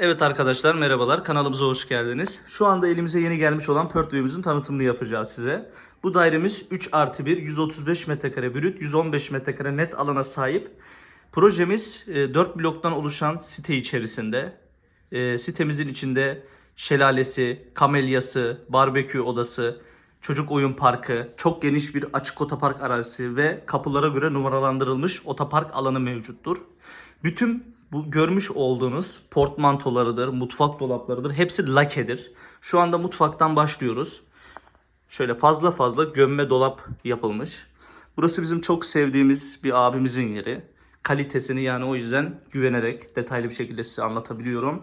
Evet arkadaşlar merhabalar kanalımıza hoş geldiniz. Şu anda elimize yeni gelmiş olan Pertway'imizin tanıtımını yapacağız size. Bu dairemiz 3 artı 1 135 metrekare brüt 115 metrekare net alana sahip. Projemiz 4 bloktan oluşan site içerisinde. E, sitemizin içinde şelalesi, kamelyası, barbekü odası, çocuk oyun parkı, çok geniş bir açık otopark arazisi ve kapılara göre numaralandırılmış otopark alanı mevcuttur. Bütün bu görmüş olduğunuz portmantolarıdır, mutfak dolaplarıdır. Hepsi lakedir. Şu anda mutfaktan başlıyoruz. Şöyle fazla fazla gömme dolap yapılmış. Burası bizim çok sevdiğimiz bir abimizin yeri. Kalitesini yani o yüzden güvenerek detaylı bir şekilde size anlatabiliyorum.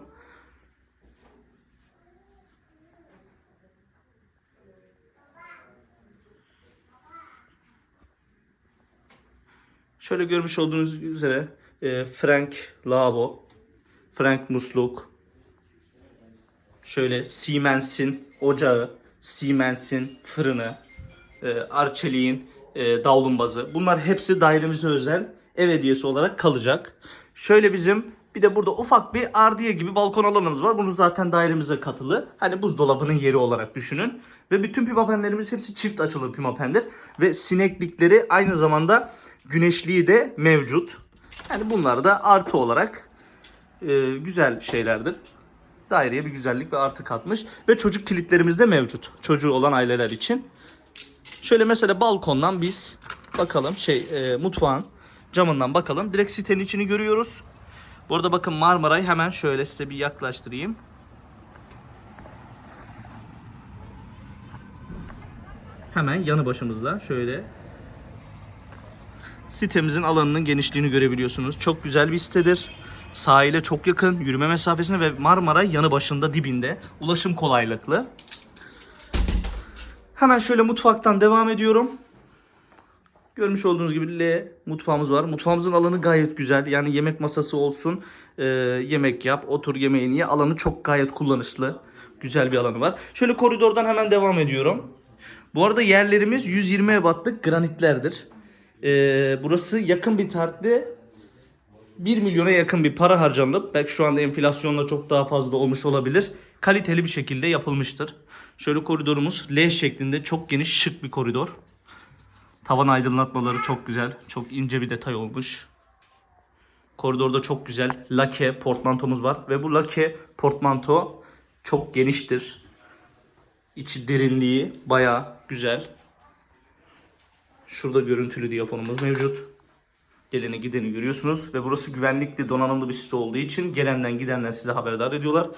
Şöyle görmüş olduğunuz üzere e, Frank lavabo, Frank musluk, şöyle Siemens'in ocağı, Siemens'in fırını, e, Arçelik'in e, davlumbazı. Bunlar hepsi dairemize özel ev hediyesi olarak kalacak. Şöyle bizim bir de burada ufak bir ardiye gibi balkon alanımız var. Bunu zaten dairemize katılı. Hani buzdolabının yeri olarak düşünün. Ve bütün pimapenlerimiz hepsi çift açılı pimapendir. Ve sineklikleri aynı zamanda güneşliği de mevcut. Yani bunlar da artı olarak e, güzel şeylerdir. Daireye bir güzellik ve artı katmış. Ve çocuk kilitlerimiz de mevcut. Çocuğu olan aileler için. Şöyle mesela balkondan biz bakalım şey e, mutfağın camından bakalım. Direkt sitenin içini görüyoruz. Bu arada bakın Marmaray hemen şöyle size bir yaklaştırayım. Hemen yanı başımızda şöyle sitemizin alanının genişliğini görebiliyorsunuz. Çok güzel bir sitedir. Sahile çok yakın, yürüme mesafesine ve Marmaray yanı başında dibinde. Ulaşım kolaylıklı. Hemen şöyle mutfaktan devam ediyorum. Görmüş olduğunuz gibi L mutfağımız var. Mutfağımızın alanı gayet güzel. Yani yemek masası olsun, e, yemek yap, otur yemeğini ye. Alanı çok gayet kullanışlı. Güzel bir alanı var. Şöyle koridordan hemen devam ediyorum. Bu arada yerlerimiz 120 ebatlık granitlerdir. E, burası yakın bir tarihte 1 milyona yakın bir para harcanıp belki şu anda enflasyonla çok daha fazla olmuş olabilir. Kaliteli bir şekilde yapılmıştır. Şöyle koridorumuz L şeklinde çok geniş şık bir koridor. Tavan aydınlatmaları çok güzel. Çok ince bir detay olmuş. Koridorda çok güzel lake portmantomuz var. Ve bu lake portmanto çok geniştir. İçi derinliği baya güzel. Şurada görüntülü diyafonumuz mevcut. Geleni gideni görüyorsunuz. Ve burası güvenlikli donanımlı bir site olduğu için gelenden gidenden size haberdar ediyorlar.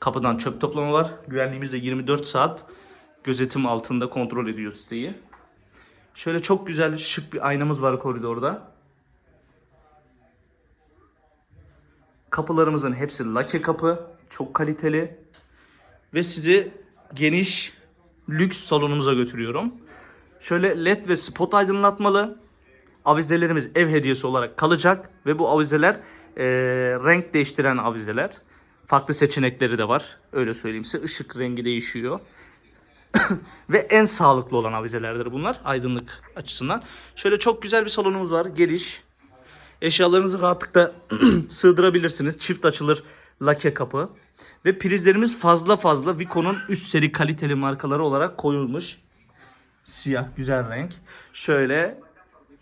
Kapıdan çöp toplama var. Güvenliğimiz de 24 saat gözetim altında kontrol ediyor siteyi. Şöyle çok güzel şık bir aynamız var koridorda. Kapılarımızın hepsi lake kapı. Çok kaliteli. Ve sizi geniş lüks salonumuza götürüyorum. Şöyle led ve spot aydınlatmalı. Avizelerimiz ev hediyesi olarak kalacak. Ve bu avizeler eee, renk değiştiren avizeler. Farklı seçenekleri de var. Öyle söyleyeyim size. Işık rengi değişiyor. Ve en sağlıklı olan avizelerdir bunlar aydınlık açısından. Şöyle çok güzel bir salonumuz var. Geliş. Eşyalarınızı rahatlıkla sığdırabilirsiniz. Çift açılır lake kapı. Ve prizlerimiz fazla fazla Vico'nun üst seri kaliteli markaları olarak koyulmuş. Siyah güzel renk. Şöyle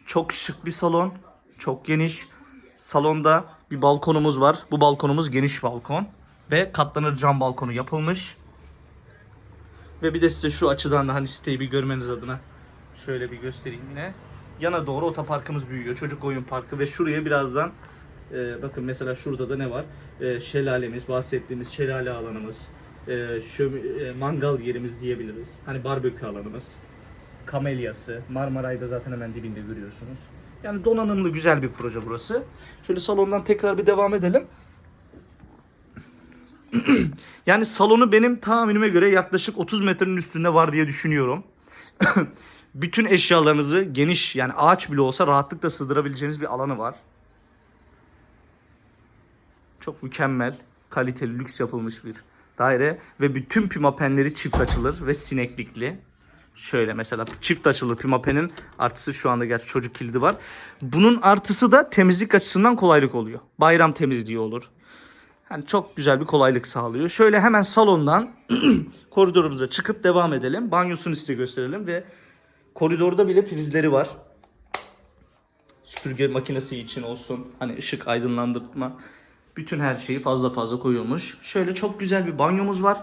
çok şık bir salon. Çok geniş. Salonda bir balkonumuz var. Bu balkonumuz geniş balkon. Ve katlanır cam balkonu yapılmış. Ve bir de size şu açıdan da hani siteyi bir görmeniz adına şöyle bir göstereyim yine. Yana doğru otoparkımız büyüyor. Çocuk oyun parkı ve şuraya birazdan e, bakın mesela şurada da ne var? E, şelalemiz, bahsettiğimiz şelale alanımız, e, şömi- e, mangal yerimiz diyebiliriz. Hani barbekü alanımız, kamelyası, Marmaray'da zaten hemen dibinde görüyorsunuz. Yani donanımlı güzel bir proje burası. Şöyle salondan tekrar bir devam edelim. Yani salonu benim tahminime göre yaklaşık 30 metrenin üstünde var diye düşünüyorum. Bütün eşyalarınızı geniş yani ağaç bile olsa rahatlıkla sığdırabileceğiniz bir alanı var. Çok mükemmel, kaliteli, lüks yapılmış bir daire ve bütün pimapenleri çift açılır ve sineklikli. Şöyle mesela çift açılır pimapenin artısı şu anda gerçi çocuk kilidi var. Bunun artısı da temizlik açısından kolaylık oluyor. Bayram temizliği olur. hani çok güzel bir kolaylık sağlıyor. Şöyle hemen salondan koridorumuza çıkıp devam edelim. Banyosunu size gösterelim ve koridorda bile prizleri var. Süpürge makinesi için olsun. Hani ışık aydınlandırma. Bütün her şeyi fazla fazla koyuyormuş. Şöyle çok güzel bir banyomuz var.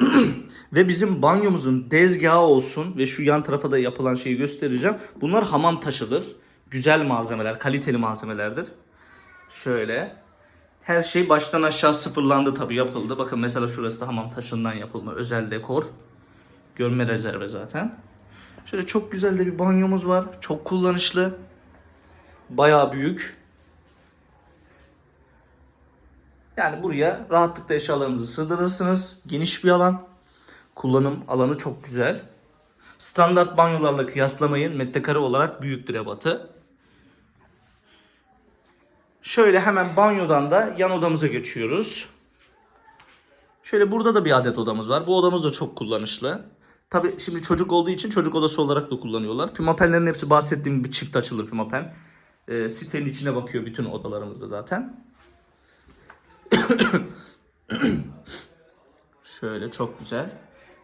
ve bizim banyomuzun dezgahı olsun ve şu yan tarafa da yapılan şeyi göstereceğim. Bunlar hamam taşıdır. Güzel malzemeler, kaliteli malzemelerdir. Şöyle. Her şey baştan aşağı sıfırlandı tabii yapıldı. Bakın mesela şurası da hamam taşından yapılma özel dekor. Görme rezerve zaten. Şöyle çok güzel de bir banyomuz var. Çok kullanışlı. Bayağı büyük. Yani buraya rahatlıkla eşyalarınızı sığdırırsınız. Geniş bir alan. Kullanım alanı çok güzel. Standart banyolarla kıyaslamayın. Metrekare olarak büyüktür ebatı. Şöyle hemen banyodan da yan odamıza geçiyoruz. Şöyle burada da bir adet odamız var. Bu odamız da çok kullanışlı. Tabi şimdi çocuk olduğu için çocuk odası olarak da kullanıyorlar. Pimapenlerin hepsi bahsettiğim gibi çift açılır pimapen. Ee, sitenin içine bakıyor bütün odalarımızda zaten. Şöyle çok güzel.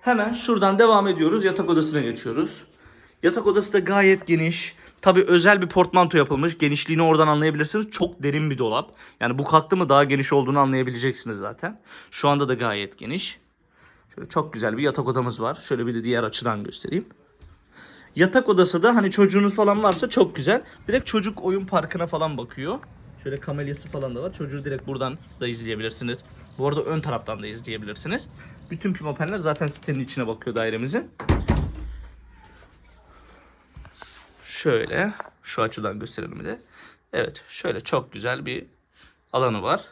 Hemen şuradan devam ediyoruz. Yatak odasına geçiyoruz. Yatak odası da gayet geniş. Tabi özel bir portmanto yapılmış. Genişliğini oradan anlayabilirsiniz. Çok derin bir dolap. Yani bu kalktı mı daha geniş olduğunu anlayabileceksiniz zaten. Şu anda da gayet geniş. Şöyle çok güzel bir yatak odamız var. Şöyle bir de diğer açıdan göstereyim. Yatak odası da hani çocuğunuz falan varsa çok güzel. Direkt çocuk oyun parkına falan bakıyor. Şöyle kamelyası falan da var. Çocuğu direkt buradan da izleyebilirsiniz. Bu arada ön taraftan da izleyebilirsiniz. Bütün pimapenler zaten sitenin içine bakıyor dairemizin. Şöyle şu açıdan gösterelim de. Evet şöyle çok güzel bir alanı var.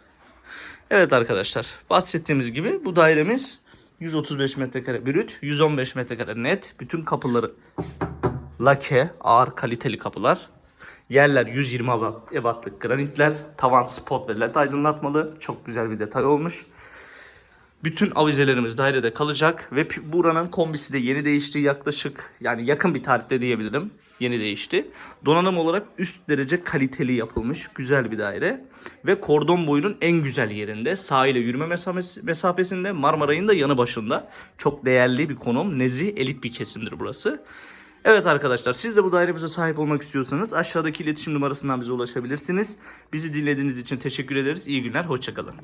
Evet arkadaşlar bahsettiğimiz gibi bu dairemiz 135 metrekare brüt, 115 metrekare net. Bütün kapıları lake, ağır kaliteli kapılar. Yerler 120 ebat- ebatlık granitler. Tavan spot ve led aydınlatmalı. Çok güzel bir detay olmuş. Bütün avizelerimiz dairede kalacak ve buranın kombisi de yeni değişti yaklaşık yani yakın bir tarihte diyebilirim. Yeni değişti. Donanım olarak üst derece kaliteli yapılmış güzel bir daire ve kordon boyunun en güzel yerinde sahile yürüme mesafesi- mesafesinde Marmaray'ın da yanı başında. Çok değerli bir konum. Nezih elit bir kesimdir burası. Evet arkadaşlar siz de bu dairemize sahip olmak istiyorsanız aşağıdaki iletişim numarasından bize ulaşabilirsiniz. Bizi dinlediğiniz için teşekkür ederiz. İyi günler, hoşçakalın.